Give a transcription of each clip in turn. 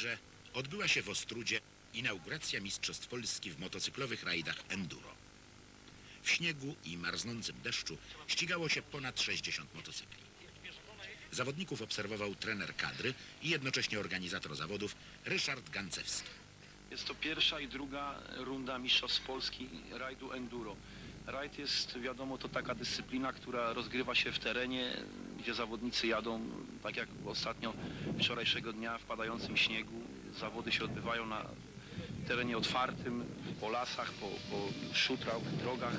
że odbyła się w Ostrudzie inauguracja Mistrzostw Polski w motocyklowych rajdach enduro. W śniegu i marznącym deszczu ścigało się ponad 60 motocykli. Zawodników obserwował trener kadry i jednocześnie organizator zawodów Ryszard Gancewski. Jest to pierwsza i druga runda Mistrzostw Polski rajdu enduro. Rajd jest, wiadomo, to taka dyscyplina, która rozgrywa się w terenie, gdzie zawodnicy jadą, tak jak ostatnio wczorajszego dnia w padającym śniegu. Zawody się odbywają na terenie otwartym, po lasach, po, po szutrach, drogach.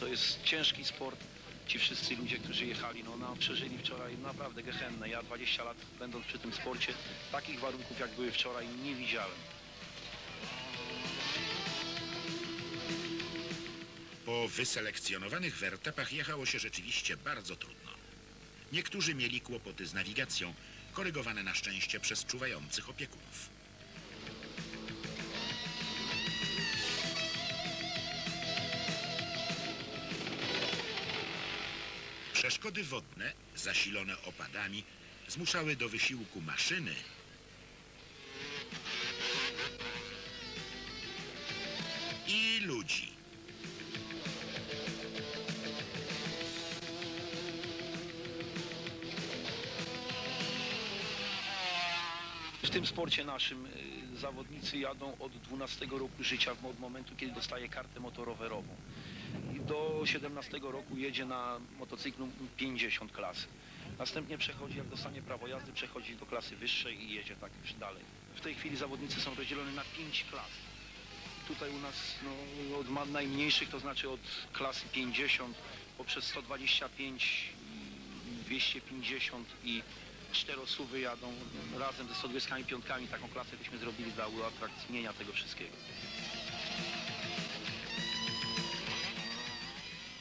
To jest ciężki sport. Ci wszyscy ludzie, którzy jechali, no, no przeżyli wczoraj naprawdę gehennę. Ja 20 lat będąc przy tym sporcie, takich warunków jak były wczoraj nie widziałem. Po wyselekcjonowanych wertepach jechało się rzeczywiście bardzo trudno. Niektórzy mieli kłopoty z nawigacją, korygowane na szczęście przez czuwających opiekunów. Przeszkody wodne, zasilone opadami, zmuszały do wysiłku maszyny i ludzi. W tym sporcie naszym y, zawodnicy jadą od 12 roku życia, od momentu, kiedy dostaje kartę motorowerową. Do 17 roku jedzie na motocyklu 50 klasy. Następnie przechodzi, jak dostanie prawo jazdy, przechodzi do klasy wyższej i jedzie tak już dalej. W tej chwili zawodnicy są rozdzieleni na 5 klas. Tutaj u nas no, od najmniejszych, to znaczy od klasy 50 poprzez 125, 250 i czterosuwy jadą razem ze 125 taką klasę byśmy zrobili dla uatrakcyjnienia tego wszystkiego.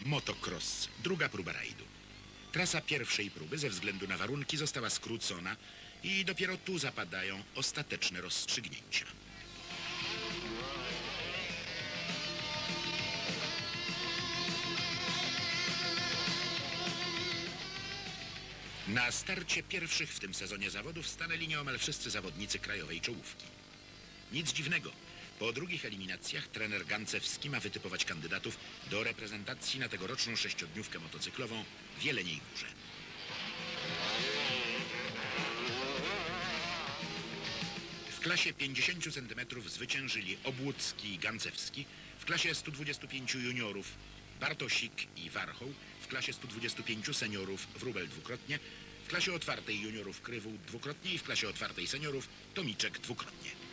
Motocross, druga próba rajdu. Trasa pierwszej próby ze względu na warunki została skrócona i dopiero tu zapadają ostateczne rozstrzygnięcia. Na starcie pierwszych w tym sezonie zawodów stanęli nieomal wszyscy zawodnicy krajowej czołówki. Nic dziwnego. Po drugich eliminacjach trener Gancewski ma wytypować kandydatów do reprezentacji na tegoroczną sześciodniówkę motocyklową w Jeleniej Górze. W klasie 50 cm zwyciężyli Obłucki i Gancewski, w klasie 125 juniorów Bartosik i Warchoł, w klasie 125 seniorów Wróbel dwukrotnie, w klasie otwartej juniorów Krywół dwukrotnie i w klasie otwartej seniorów Tomiczek dwukrotnie.